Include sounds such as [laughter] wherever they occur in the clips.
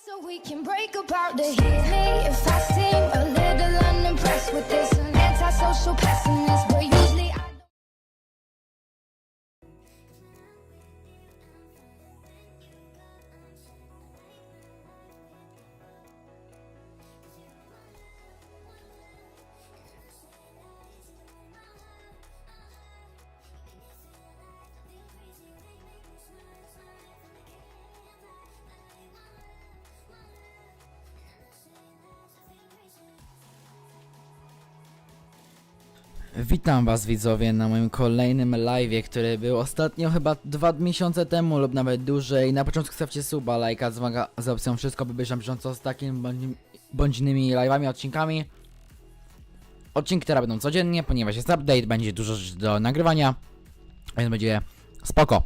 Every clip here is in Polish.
So we can break apart to hit me if I seem a little unimpressed with this. An antisocial pessimist, but usually Witam was widzowie na moim kolejnym live'ie, który był ostatnio chyba dwa miesiące temu lub nawet dłużej. Na początku stawcie suba, lajka, dzwonka z opcją wszystko, by być na bieżąco z takim bądź, bądź innymi live'ami, odcinkami. Odcinki teraz będą codziennie, ponieważ jest update, będzie dużo rzeczy do nagrywania, więc będzie spoko.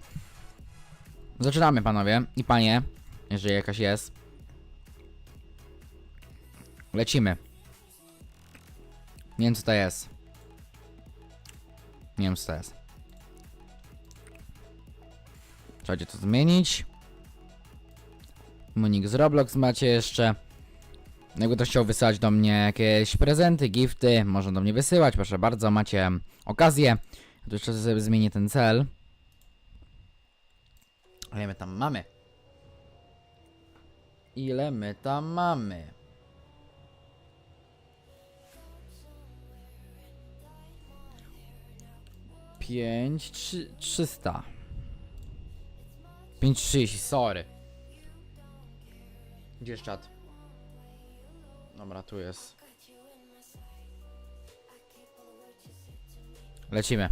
Zaczynamy panowie i panie, jeżeli jakaś jest. Lecimy. Nie wiem co to jest. Nie wiem co to jest. Trzeba to zmienić. Monik z Roblox macie jeszcze. Jakby to chciał wysyłać do mnie jakieś prezenty, gifty, można do mnie wysyłać, proszę bardzo, macie okazję. Tu jeszcze sobie zmienię ten cel. Ile my tam mamy? Ile my tam mamy? Pięć, trzy, trzysta. Pięć trzydzieści, sorry. Gdzie jest czat? Dobra, tu jest. Lecimy.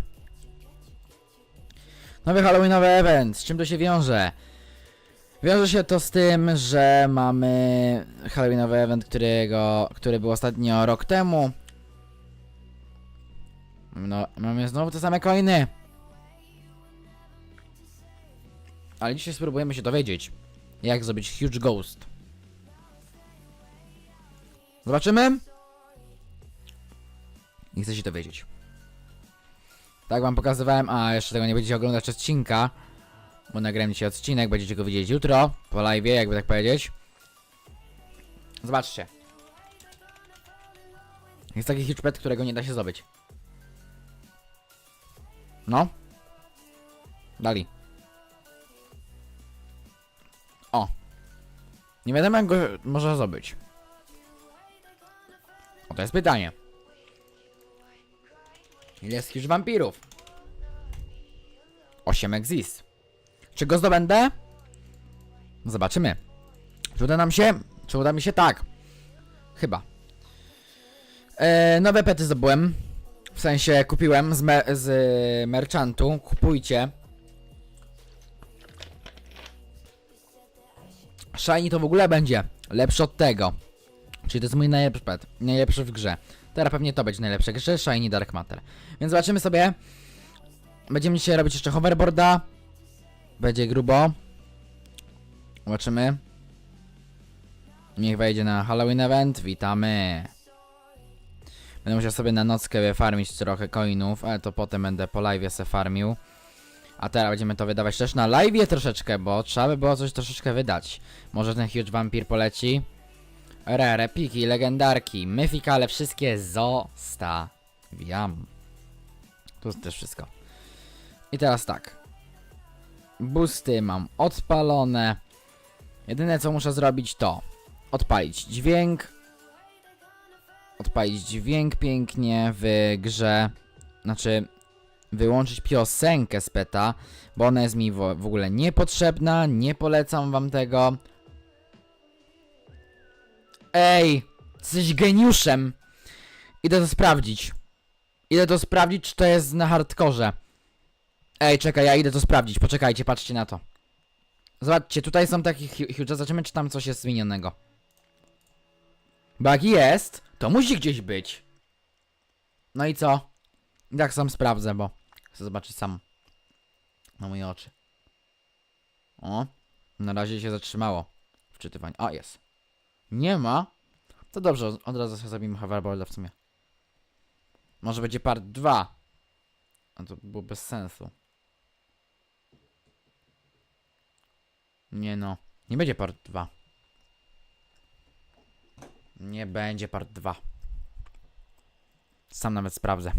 Nowy Halloweenowy event. Z czym to się wiąże? Wiąże się to z tym, że mamy Halloweenowy event, którego, który był ostatnio rok temu. No, mamy znowu te same coiny. Ale dzisiaj spróbujemy się dowiedzieć, jak zrobić Huge Ghost. Zobaczymy. I chcę się dowiedzieć. Tak wam pokazywałem, a jeszcze tego nie będziecie oglądać odcinka, bo nagrałem dzisiaj odcinek, będziecie go widzieć jutro, po live, jakby tak powiedzieć. Zobaczcie. Jest taki pet, którego nie da się zdobyć. No. Dali. O. Nie wiadomo jak go można zdobyć. O, to jest pytanie. Ile jest już wampirów? 8 exist. Czy go zdobędę? Zobaczymy. Czy uda nam się? Czy uda mi się? Tak. Chyba. E, nowe pety zdobyłem. W sensie kupiłem z, me z y, merchantu. Kupujcie. Shiny to w ogóle będzie lepszy od tego. Czyli to jest mój najlepszy pet. Najlepszy w grze. Teraz pewnie to będzie najlepsze grze. Shiny Dark Matter. Więc zobaczymy sobie. Będziemy dzisiaj robić jeszcze hoverboarda. Będzie grubo. Zobaczymy. Niech wejdzie na Halloween event. Witamy. Będę musiał sobie na nockę wyfarmić trochę coinów, ale to potem będę po live se farmił. A teraz będziemy to wydawać też na live troszeczkę, bo trzeba by było coś troszeczkę wydać. Może ten Huge Vampir poleci. Rare, piki, legendarki, myfikale, wszystkie zostawiam. Tu jest też wszystko. I teraz tak. Boosty mam odpalone. Jedyne co muszę zrobić to odpalić dźwięk, odpalić dźwięk pięknie w grze, znaczy wyłączyć piosenkę z peta, bo ona jest mi w, ogóle niepotrzebna, nie polecam wam tego. Ej, jesteś geniuszem! Idę to sprawdzić. Idę to sprawdzić, czy to jest na hardkorze. Ej, czekaj, ja idę to sprawdzić, poczekajcie, patrzcie na to. Zobaczcie, tutaj są takie hu- huge, zobaczymy czy tam coś jest zmienionego. Bo jest, to musi gdzieś być. No i co? I tak sam sprawdzę, bo chcę zobaczyć sam. Na moje oczy. O, na razie się zatrzymało wczytywanie. A, jest. Nie ma? To dobrze, od razu sobie zrobimy hoverboarda w sumie. Może będzie part 2. A to było bez sensu. Nie no, nie będzie part 2. Nie będzie part 2. Sam nawet sprawdzę.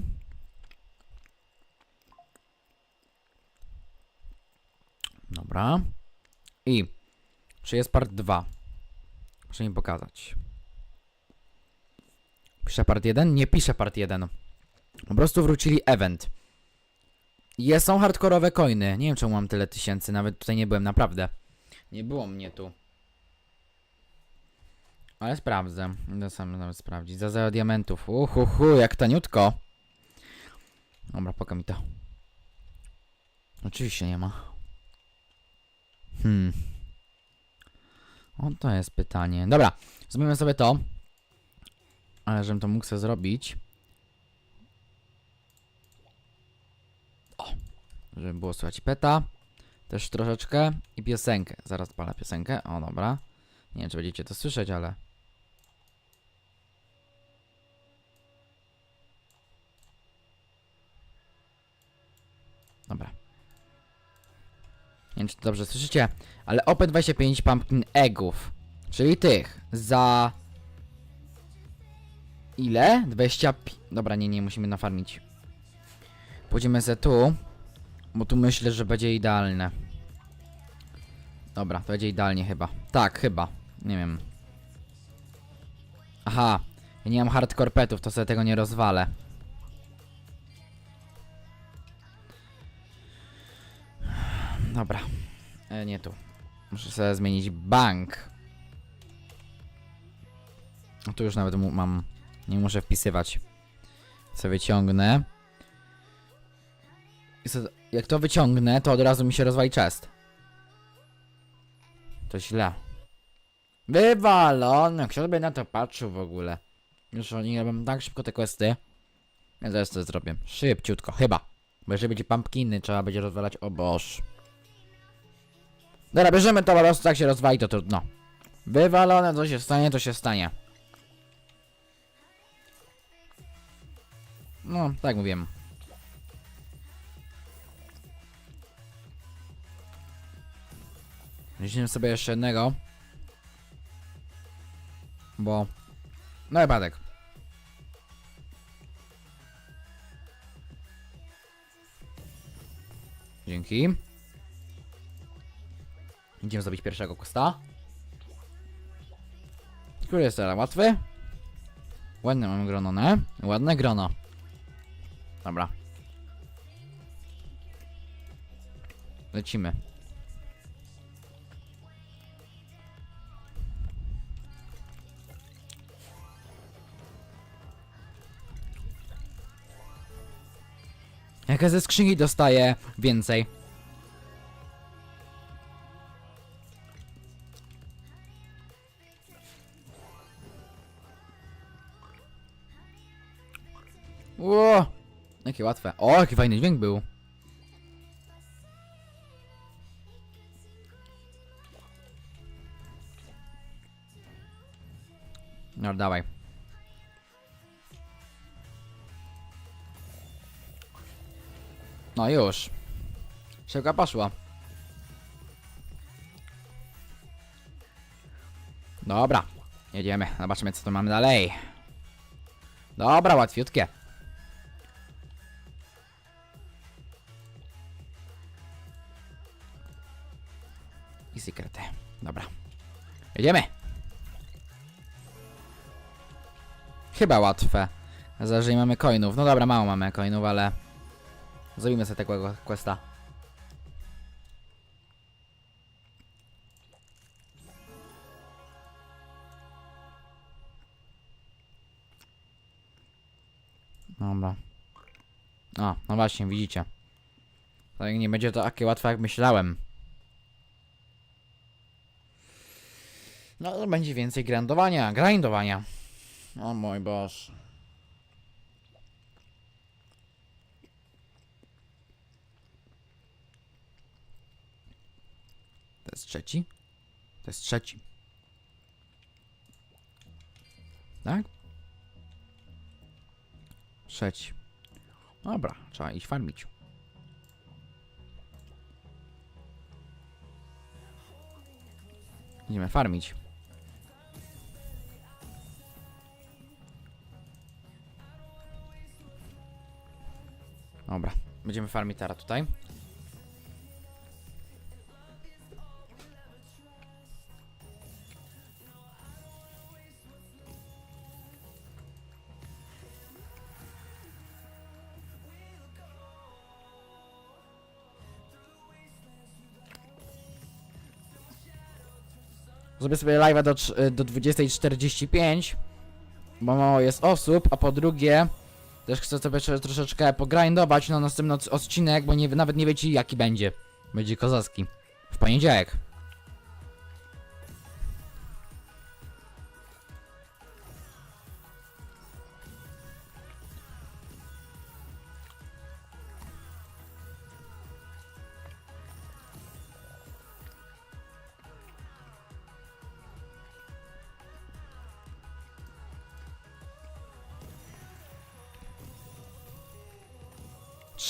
Dobra. I czy jest part 2? Muszę mi pokazać. Piszę part 1? Nie piszę part 1. Po prostu wrócili event. Jest, są hardkorowe coiny. Nie wiem czemu mam tyle tysięcy, nawet tutaj nie byłem, naprawdę. Nie było mnie tu. Ale sprawdzę. Idę sam nawet sprawdzić. Za 0 diamentów. Uhuhu, jak taniutko. Dobra, poka mi to. Oczywiście nie ma. Hmm. O, to jest pytanie. Dobra, zrobimy sobie to. Ale żebym to mógł sobie zrobić. O, żeby było słychać peta. Też troszeczkę. I piosenkę. Zaraz palę piosenkę. O, dobra. Nie wiem, czy będziecie to słyszeć, ale... Dobra. Nie wiem, czy to dobrze słyszycie, ale OP25 Pumpkin Eggów, czyli tych, za... Ile? 20... pi- Dobra, nie, nie, musimy nafarmić. Pójdziemy ze tu, bo tu myślę, że będzie idealne. Dobra, to będzie idealnie chyba. Tak, chyba. Nie wiem. Aha, ja nie mam hardcore petów, to sobie tego nie rozwalę. Dobra. E, nie tu. Muszę sobie zmienić bank. No tu już nawet mam. Nie muszę wpisywać. Co wyciągnę. Jak to wyciągnę, to od razu mi się rozwali chest. To źle. Wywalone. Kto by na to patrzył w ogóle? Już oni robią tak szybko te questy. Ja zaraz to zrobię. Szybciutko, chyba. Bo jeżeli będzie pumpkiny, trzeba będzie rozwalać. O boż. Dobra, bierzemy to po prostu, jak się rozwali, to trudno. Wywalone, co się stanie, to się stanie. No, tak mówiłem. Weźmiemy sobie jeszcze jednego. Bo... No wypadek. Dzięki. Idziemy zrobić pierwszego kosta. Który jest teraz łatwy? Ładne mamy grono, ne? Ładne grono. Dobra. Lecimy. Jak ja ze skrzynki dostaję więcej. Jakie łatwe. O, jaki fajny dźwięk był. No, dawaj. No już. Szybka poszła. Dobra. Jedziemy. Zobaczymy co tu mamy dalej. Dobra, łatwiutkie. Jedziemy. Chyba łatwe. Zależy, mamy coinów. No dobra, mało mamy coinów, ale... Zrobimy sobie tego questa. Dobra. O, no właśnie, widzicie. Tak nie będzie to takie łatwe jak myślałem. No to będzie więcej grindowania, grindowania. O mój Boże. To jest trzeci? To jest trzeci. Tak? Trzeci. Dobra, trzeba iść farmić. Idziemy farmić. Dobra, będziemy farmić teraz tutaj. Zrobię sobie live'a do, do 20.45, bo mało jest osób, a po drugie też chcę sobie troszeczkę pogrindować na następny odc- odcinek, bo nie, nawet nie wiecie jaki będzie. Będzie kozacki. W poniedziałek.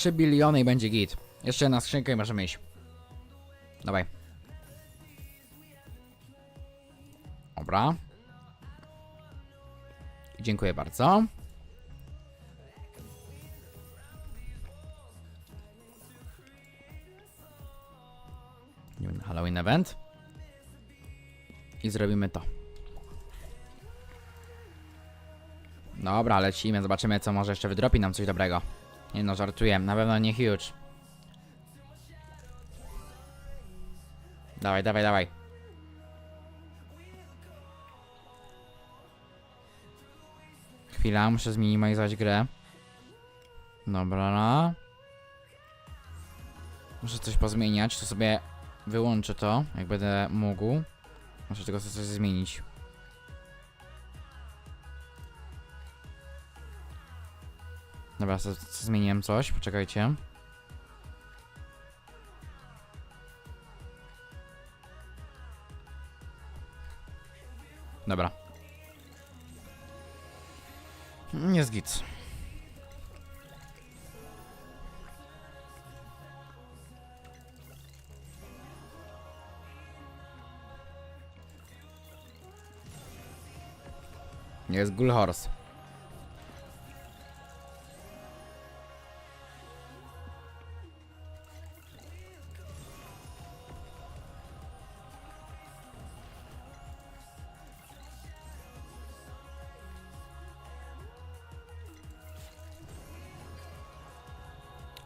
Trzy biliony i będzie git. Jeszcze jedna skrzynka i możemy iść. Dawaj. Dobra. Dziękuję bardzo. Na Halloween event. I zrobimy to. Dobra, lecimy, zobaczymy co może jeszcze wydropi nam coś dobrego. Nie no, żartuję, na pewno nie huge. Dawaj, dawaj, dawaj. Chwila, muszę zminimalizować grę. Dobra. no. Muszę coś pozmieniać, to sobie wyłączę to, jak będę mógł. Muszę tylko coś zmienić. Dobra, co, zmieniłem coś, poczekajcie. Dobra. Nie zgit. Jest Ghoul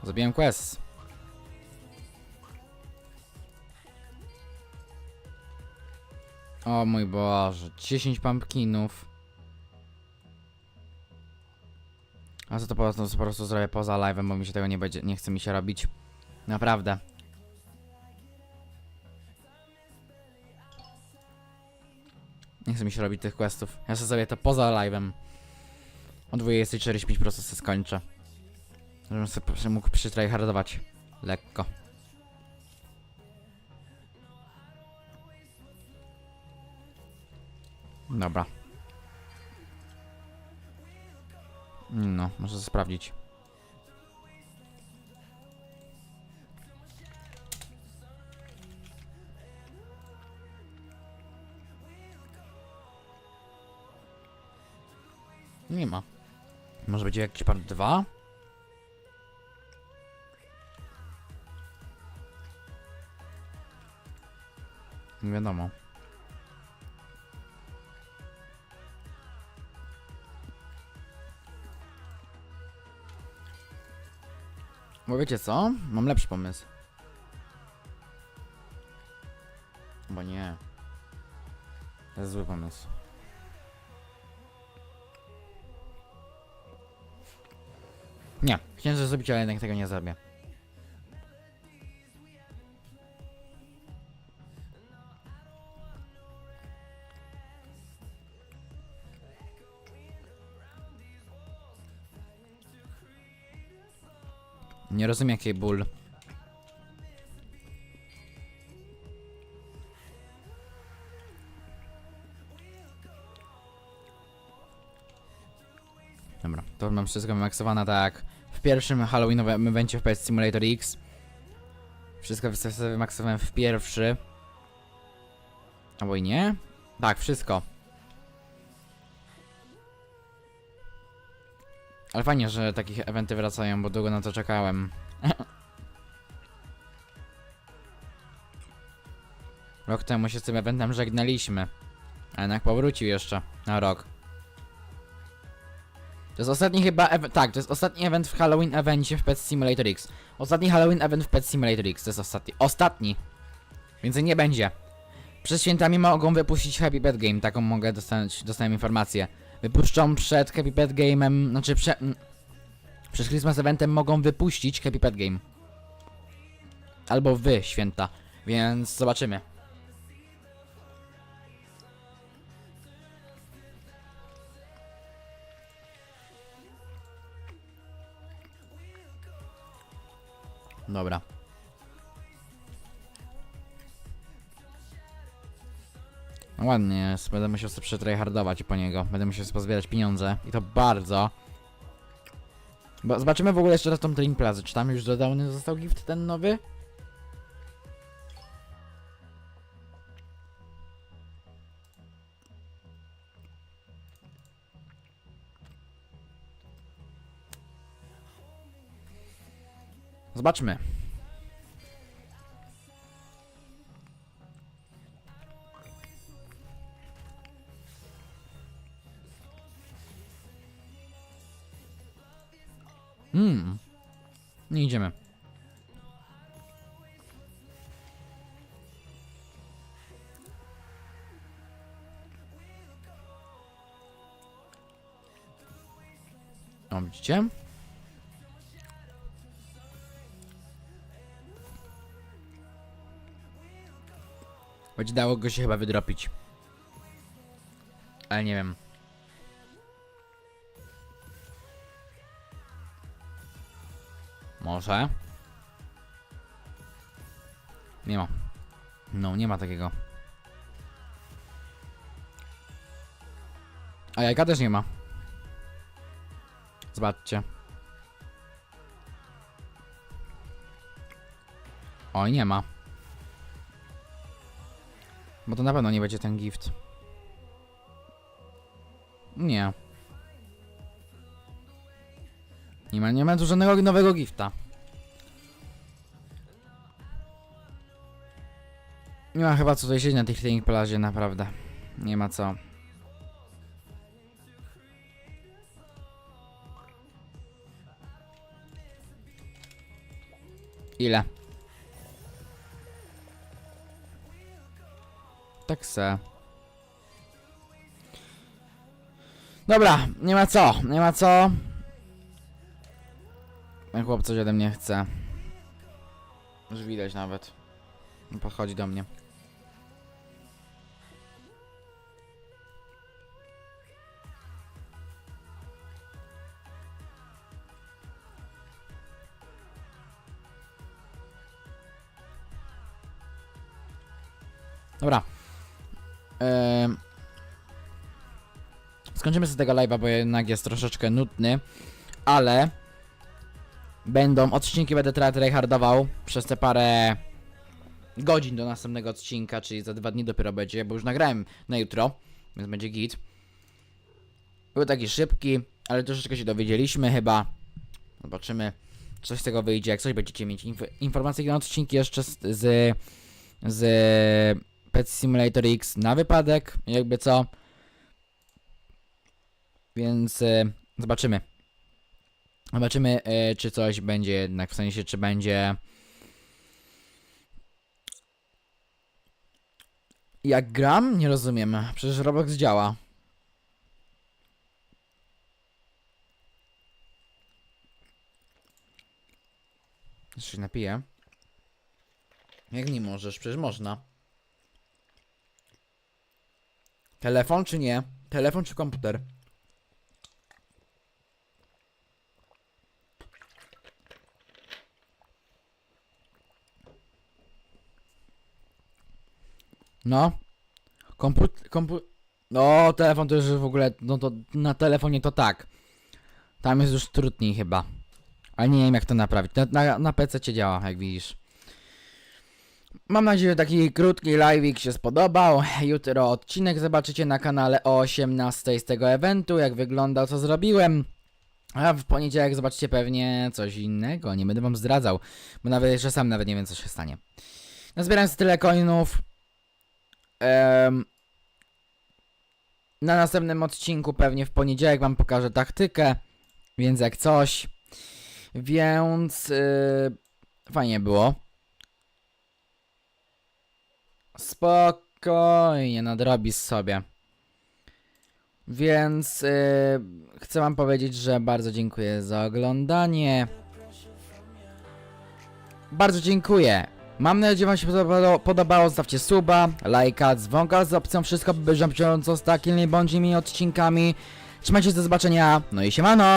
Horse. Zabiłem quest. O mój Boże, 10 pumpkinów. A co to po prostu, po prostu zrobię poza live'em, bo mi się tego nie będzie, nie chce mi się robić. Naprawdę. Nie chce mi się robić tych questów. Ja sobie to poza live'em. O 20.45 po prostu se skończę. Żebym sobie mógł przytryhardować. Lekko. Dobra. No, muszę sprawdzić. Nie ma. Może będzie jakiś part 2? Wiadomo. Bo wiecie co? Mam lepszy pomysł. Bo nie. To jest zły pomysł. Nie, chciałem zrobić, ale jednak tego nie zrobię. Nie rozumiem jaki ból. Dobra, to mam wszystko wymaksowane tak w pierwszym Halloweenowym evencie w PS Simulator X. Wszystko sobie wymaksowałem w pierwszy. Albo i nie? Tak, wszystko. Ale fajnie, że takie eventy wracają, bo długo na to czekałem. [laughs] Rok temu się z tym eventem żegnaliśmy. A jednak powrócił jeszcze na rok. To jest ostatni chyba tak, to jest ostatni event w Halloween evencie w Pet Simulator X. Ostatni Halloween event w Pet Simulator X, to jest ostatni. Ostatni! Więcej nie będzie. Przed świętami mogą wypuścić Happy Pet Game, taką mogę dostać, dostałem informację. Wypuszczą przed Happy Pet Game'em, znaczy prze, mm, przed Christmas Eventem mogą wypuścić Happy Pet Game. Albo wy, święta. Więc zobaczymy. Dobra. Ładnie jest, będę musiał sobie przetryhardować po niego. Będę musiał sobie pozbierać pieniądze. I to bardzo. Bo zobaczymy w ogóle jeszcze raz tą Dream Plaza. Czy tam już dodany został gift ten nowy? Zobaczmy. Hmm. Nie idziemy. O, widzicie? Będzie dało go się chyba wydropić. Ale nie wiem. Może? Nie ma. No, nie ma takiego. A jajka też nie ma. Zobaczcie. Oj, nie ma. Bo to na pewno nie będzie ten gift. Nie. Nie ma, nie ma tu żadnego nowego gifta. Nie ma chyba co tutaj siedzieć na tej Training Plazie, naprawdę. Nie ma co. Ile? Tak se. Dobra, nie ma co, nie ma co. Ten chłop coś ode mnie chce. Już widać nawet. Podchodzi do mnie. Dobra. Skończymy z tego live'a, bo jednak jest troszeczkę nudny. Ale będą odcinki, będę teraz tryhardował przez te parę godzin do następnego odcinka, czyli za dwa dni dopiero będzie, bo już nagrałem na jutro, więc będzie git. Był taki szybki, ale troszeczkę się dowiedzieliśmy chyba. Zobaczymy, czy coś z tego wyjdzie. Jak coś będziecie mieć inf informacje na odcinki jeszcze z, z, z Pet Simulator X na wypadek, jakby co. Więc e, zobaczymy. Zobaczymy, e, czy coś będzie jednak, w sensie, czy będzie... Jak gram? Nie rozumiem. Przecież Roblox działa. Jeszcze się napiję. Jak nie możesz? Przecież można. Telefon czy nie? Telefon czy komputer? No. Komput... kompu... No, telefon to już w ogóle... No to na telefonie to tak. Tam jest już trudniej chyba. Ale nie wiem jak to naprawić. Na, na, na PC działa, jak widzisz. Mam nadzieję, że taki krótki live'ik się spodobał. Jutro odcinek zobaczycie na kanale o 18 z tego eventu, jak wygląda, co zrobiłem. A w poniedziałek zobaczycie pewnie coś innego. Nie będę wam zdradzał, bo nawet jeszcze sam nawet nie wiem, co się stanie. Nazbierałem tyle coinów. Na następnym odcinku, pewnie w poniedziałek, wam pokażę taktykę. Więc jak coś. Więc yy, fajnie było. Spokojnie, nadrobisz sobie. Więc yy, chcę wam powiedzieć, że bardzo dziękuję za oglądanie. Bardzo dziękuję. Mam nadzieję, że wam się podobało, podobało. Zostawcie suba, lajka, dzwonka z opcją wszystko, by bieżąco z takimi bądź innymi odcinkami. Trzymajcie się do zobaczenia. No i siemano!